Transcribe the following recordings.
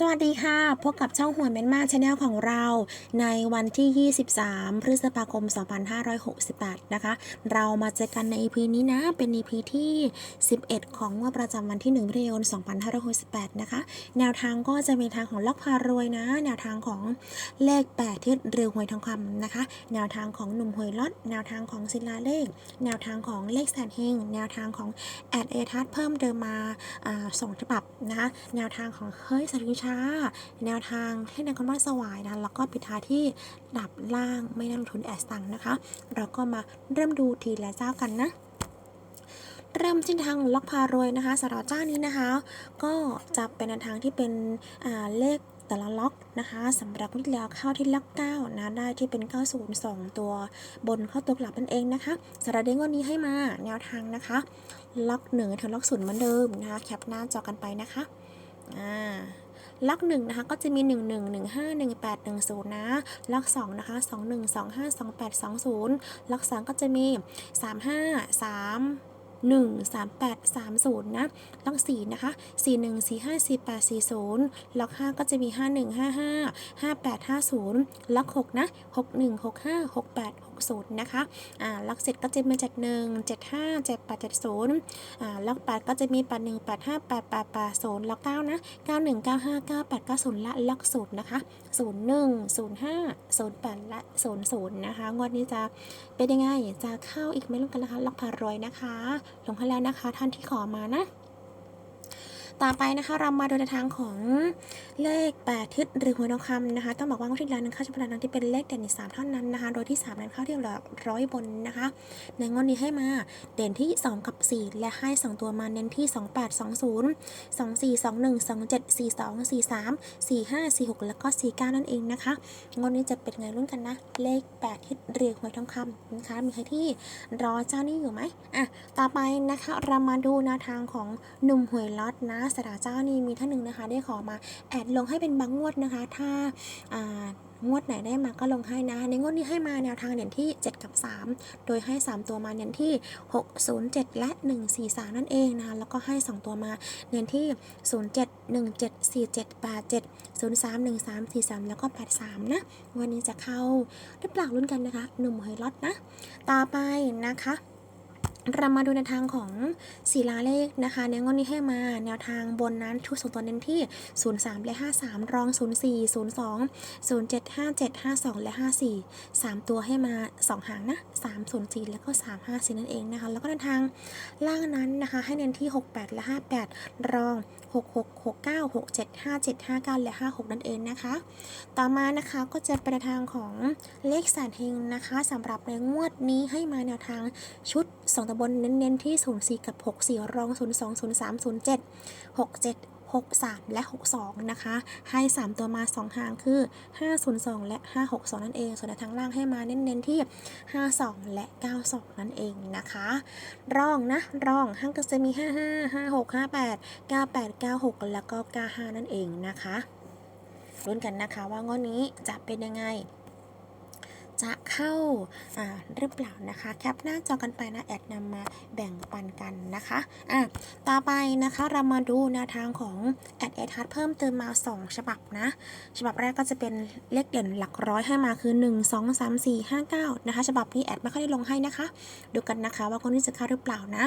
สวัสดีค่ะ พบกับช่องหัวเมนมาชาแนลของเรา ในวันที่ 23 พฤษภาคม 2568 นะคะ เรามาเจอกันใน EP นี้นะ เป็น EP ที่ 11 ของงวดประจำวันที่1มิถุนายน 2568 นะคะ แนวทางก็จะมีทางของล็อกพารวยนะ แนวทางของเลข 8 ที่เรือหวยทองคำนะคะ แนวทางของหนุ่มหวยลอดแนวทางของศิลาเลข แนวทางของเลขแสนเฮงแนวทางของแอดเอทัสเพิ่มเติมมาอ่าสองฉบับนะคะแนวทางของเฮ้ยสริชา แนวทางให้นางคำว่าสวายนะแล้วก็ปิดท้ายที่ดับล่างไม่นันทุนแอดสังนะคะ เราก็มาเริ่มดูทีละเจ้ากันนะเริ่มที่ทางล็อกพารวยนะคะสำหรับเจ้านี้นะคะ ก็จะเป็นแนวทางที่เป็นเลขแต่ละล็อกนะคะสำหรับวิทยาเข้าที่ล็อก9นะได้ที่เป็น 902 ตัวบนเข้าตัวกลับนั่นเองนะคะสำหรับเด้งวันนี้ให้มาแนวทางนะคะ ล็อกหนึ่งถึงล็อกศูนย์เหมือนเดิมนะคะแคปหน้าจอกันไปนะคะอ่า ล็อกหนึ่งนะคะก็จะมี 1 1 1 5 1 8 1 0 นะล็อกสองนะคะ 2 1 2 5 2 8 2 0ล็อกสามก็จะมี 3 5 3 1 3 8 3 0 นะล็อก4นะคะ 4 1 4 5 4 8 4 0ล็อก5 ก็จะมี 5 1 5 5 5 8 5 0ล็อก6 นะ 6 1 6 5 6 8 6 60 นะคะอ่าล็อก7ก็จะมี7 1 7 5 7 8 7 0อ่าล็อก8ก็จะมี 8 1 8 5 8 8 8 0ล็อก9นะ91 95 98 90 และล็อกศูนย์นะคะ 01 05 08 และ 00 นะคะ งวดนี้จะเป็นยังไงจะเข้าอีกไหม่รู้กันนะคะล็อกพารอยนะคะลงให้แล้วนะคะ ท่านที่ขอมานะ ต่อไปนะคะเรามาดูในทางของเลข8ทิศหรือหัวทองคำนะคะ ต้องบอกว่างวดที่แล้วนั้นเข้าเฉพาะนั้นที่เป็นเลขเด่นใน3เท่านั้นนะคะ โดยที่3นั้นเข้าที่หลักร้อยบนนะคะ ในงวดนี้ให้มาเด่นที่ 2 กับ 4 และให้ 2 ตัวมาเน้นที่ 28 20 24 21 27 42 43 45 46 แล้วก็49 นั่นเองนะคะงวดนี้จะเป็นไงรุ่นกันนะ เลข 8ทิศเรียงหวยทองคำนะคะ มีใครที่รอเจ้านี้อยู่ไหมอะต่อไปนะคะเรามาดูแนวทางของหนุ่มหวยล็อตนะสระเจ้านี้มีท่านหนึ่งนะคะ ได้ขอมาแอดลงให้เป็นบางงวดนะคะ ถ้าอ่างวดไหนได้มาก็ลงให้นะ ในงวดนี้ให้มาแนวทางเด่นที่ 7 กับ 3 โดยให้ 3 ตัวมาเน้นที่ 607 และ 143 นั่นเองนะแล้วก็ให้ 2 ตัวมาเน้นที่ 07 17 47 87 03 13 43 แล้วก็ 83 นะ วันนี้จะเข้าหรือเปล่ารุ่นกันนะคะ หนุ่มหวยล็อตนะ ต่อไปนะคะ เรามาดูในทางของศิลาเลขนะคะในงวดนี้ให้มาแนวทางบนนั้นชุดส่งตัวเน้นที่ 03 และ 53 รอง 04 02 07 57 52 และ 54 3 ตัวให้มา 2 หางนะ304 แล้วก็ 354 นั่นเองนะคะ แล้วก็ในทางล่างนั้นนะคะให้เน้นที่ 68 และ 58 รอง 66 69 67 57 59 และ 56 นั่นเองนะคะ ต่อมานะคะก็จะเป็นทางของเลขแสนเฮงนะคะสำหรับในงวดนี้ให้มาแนวทางชุด 2ตำบลเน้นๆที่ 04 กับ 64 รอง 02 03 07 67 63 และ 62 นะคะ ให้ 3 ตัวมา 2 หางคือ 502 และ 562 นั่นเอง ส่วนทางล่างให้มาเน้นๆที่ 52 และ 92 นั่นเองนะคะรองนะรองห้างก็จะมี 55 56 58 98 96 แล้วก็ 95 นั่นเองนะคะ รุ้นกันนะคะว่างวดนี้จะเป็นยังไง จะเข้าอ่าหรือเปล่านะคะแคปหน้าจอกันไปนะแอดนำมาแบ่งปันกันนะคะอะต่อไปนะคะเรามาดูแนวทางของแอดเอทัสเพิ่มเติมมา 2 ฉบับนะฉบับแรกก็จะเป็นเลขเด่นหลักร้อยให้มาคือ 1 2 3 4 5 9นะคะฉบับนี้แอดไม่ค่อยได้ลงให้นะคะ ดูกันนะคะว่าคนนี้จะเข้าหรือเปล่านะ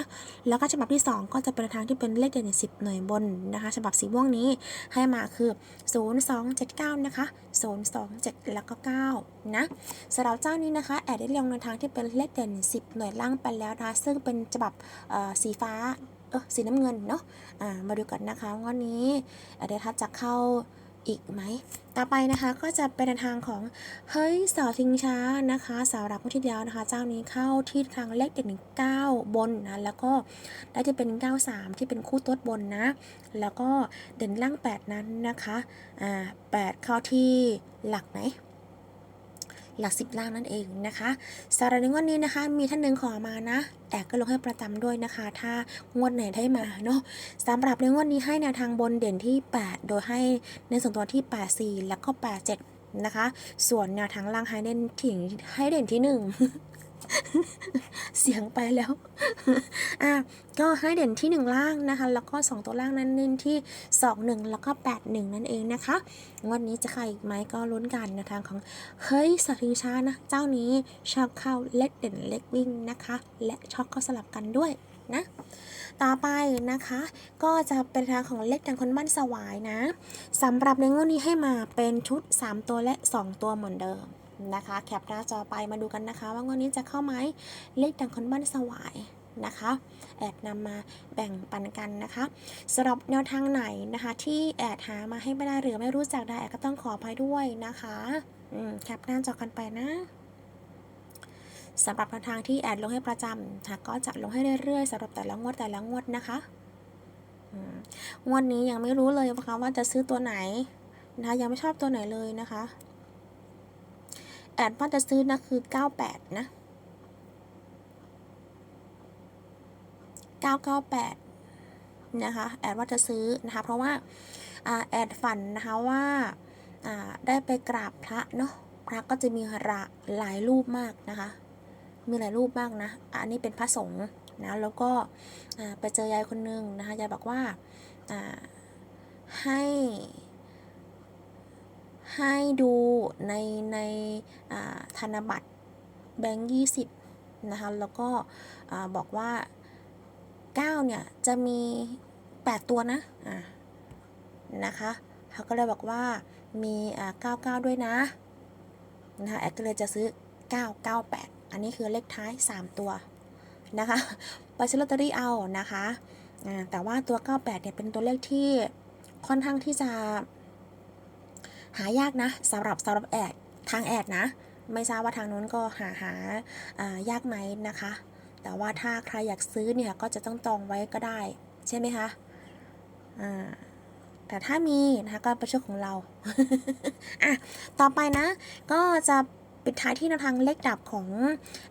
แล้วก็ฉบับที่ 2 ก็จะเป็นทางที่เป็นเลขเด่น 10 หน่วยบนนะคะฉบับสีม่วงนี้ให้มาคือ 0 2 7 9 นะคะ 0 2 7 แล้วก็ 9 นะสำหรับเจ้านี้นะคะแอดได้ลงในทางที่เป็นเลขเด่น 10 หน่วยล่างไปแล้วนะซึ่งเป็นฉบับสีฟ้าเออสีน้ำเงินเนาะอ่ามาดูกันนะคะงวันนี้แอดเดทัศน์จะเข้าอีกไหม ต่อไปนะคะก็จะเป็นทางของเฮ้ยเสาชิงช้านะคะสำหรับผู้ที่แล้วนะคะ เจ้านี้เข้าที่ทางเลขเด่น9 บนนะแล้วก็ได้จะเป็น 93 ที่เป็นคู่ตัวบนนะ แล้วก็เด่นล่าง 8 นั้นนะคะอ่า8เข้าที่หลักไหน หลักสิบล่างนั่นเองนะคะสำหรับในงวดนี้นะคะ มีท่านหนึ่งขอมานะแอกก็ลงให้ประจำด้วยนะคะ ถ้างวดไหนได้มาเนาะสำหรับในงวดนี้ให้แนวทางบนเด่นที่ 8 โดยให้ในส่วนตัวที่ 8 4 แล้วก็ 8 7 นะคะ ส่วนแนวทางล่างให้เด่นถึงให้เด่นที่ 1 เสียงไปแล้วอะก็ให้เด่นที่หนึ่งล่างนะคะ แล้วก็สองตัวล่างนั้นเน้นที่สองหนึ่งแล้วก็แปดหนึ่งนั่นเองนะคะงวันนี้จะใครอีกไหมก็ลุ้นกันในทางของ เฮ้ยสถิงช้านะ เจ้านี้ชอบเข้าเล็กเด่นเล็กวิ่งนะคะ และช็อกก็สลับกันด้วยนะต่อไปนะคะก็จะเป็นทางของเลขดังคนบ้านสวายนะสำหรับในงวดนี้ให้มาเป็นชุด 3 ตัวและ 2 ตัวเหมือนเดิม นะคะ แคปหน้าจอไปมาดูกันนะคะ ว่างวดนี้จะเข้าไหมเลขดังคนบ้านสวายนะคะแอดนำมาแบ่งปันกันนะคะสำหรับแนวทางไหนนะคะ ที่แอดหามาให้ไม่ได้หรือไม่รู้จักได้แอดก็ต้องขออภัยด้วยนะคะอืมแคปหน้าจอกันไปนะสำหรับแนวทางที่แอดลงให้ประจำค่ะก็จะลงให้เรื่อยๆสำหรับแต่ละงวดแต่ละงวดนะคะอืมงวดนี้ยังไม่รู้เลยนะคะว่าจะซื้อตัวไหนนะคะยังไม่ชอบตัวไหนเลยนะคะ แอดว่าจะซื้อนะคือ 98 นะ 998 นะคะ แอดว่าจะซื้อนะคะ เพราะว่าแอดฝันนะคะว่าได้ไปกราบพระเนาะ พระก็จะมีระหลายรูปมากนะคะ มีหลายรูปมากนะ อันนี้เป็นพระสงฆ์นะ แล้วก็ไปเจอยายคนนึงนะคะ ยายบอกว่าให้ ให้ดูในในอ่าธนบัตรแบงค์ยี่สิบนะคะแล้วก็อบอกว่า 9 เนี่ย จะมี 8 ตัวนะอ่านะคะเขาก็เลยบอกว่ามีอ่า99 ด้วยนะนะคะแอดก็เลยจะซื้อ 998 อันนี้คือเลขท้าย 3 ตัวนะคะไปซื้อลอตเตอรี่เอานะคะแต่ว่าตัว 98 เนี่ยเป็นตัวเลขที่ค่อนข้างที่จะ หายากนะสำหรับสำหรับแอดทางแอดนะ ไม่ทราบว่าทางนู้นก็หาหาายากไหมนะคะ แต่ว่าถ้าใครอยากซื้อเนี่ยก็จะต้องจองไว้ก็ได้ ใช่ไหมคะอ่าแต่ถ้ามีนะคะก็เป็นโชคของเรา อะ ต่อไปนะ ก็จะ ปิดท้ายที่แนวทางเลขดับของ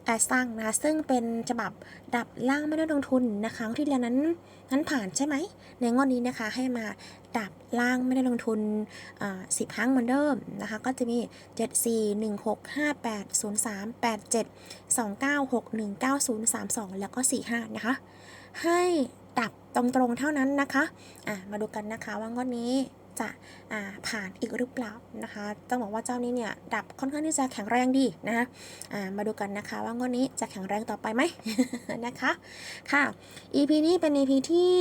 แอดซังนะซึ่งเป็นฉบับดับล่างไม่ได้ลงทุนนะคะที่แล้วนั้นนั้นผ่านใช่ไหม ในงวดนี้นะคะให้มาดับล่างไม่ได้ลงทุนสิบครั้งเหมือนเดิมนะคะ ก็จะมี 7 4 1 6 5 8 0 3 8 7 2 9 6 1 9 0 3 2 แล้วก็ 45 นะคะ ให้ดับตรงๆเท่านั้นนะคะ อะ มาดูกันนะคะว่างวดนี้ จะผ่านอีกหรือเปล่านะคะต้องบอกว่าเจ้านี้เนี่ยดับค่อนข้างที่จะแข็งแรงดีนะคะมาดูกันนะคะว่างวดนี้จะแข็งแรงต่อไปไหมนะคะค่ะ EP นี้เป็น EP ที่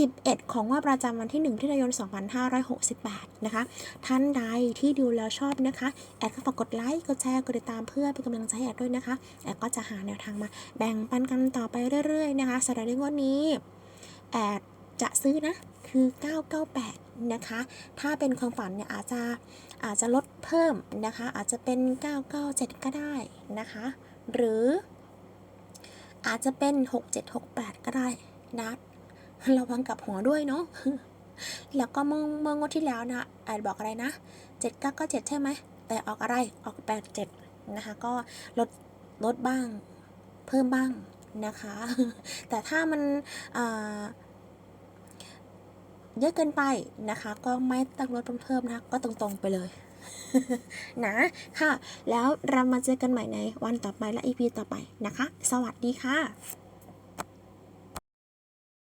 11 ของว่าประจำวันที่1พฤศจิกายน 2568 นะคะ ท่านใดที่ดูแล้วชอบนะคะ แอดก็ฝากกดไลค์ กดแชร์ กดติดตามเพื่อเป็นกำลังใจแอดด้วยนะคะ แอดก็จะหาแนวทางมาแบ่งปันกันต่อไปเรื่อยๆ นะคะสำหรับในงวดนี้ แอด จะซื้อนะคือ 998 นะคะ ถ้าเป็นความฝันเนี่ยอาจจะอาจจะลดเพิ่มนะคะ อาจจะเป็น 997 ก็ได้นะคะ หรืออาจจะเป็น 6768 ก็ได้นะระวังกับหัวด้วยเนาะแล้วก็เมื่อเมื่องวดที่แล้วนะแอดบอกอะไรนะ 7997 ใช่ไหม แต่ออกอะไรออก 87 นะคะ ก็ลดลดบ้างเพิ่มบ้างนะคะ แต่ถ้ามันอ่า เยอะเกินไปนะคะ ก็ไม่ต้องลดเพิ่มนะคะก็ตรงๆไปเลยนะค่ะ แล้วเรามาเจอกันใหม่ในวันต่อไปและ EP ต่อไปนะคะ สวัสดีค่ะ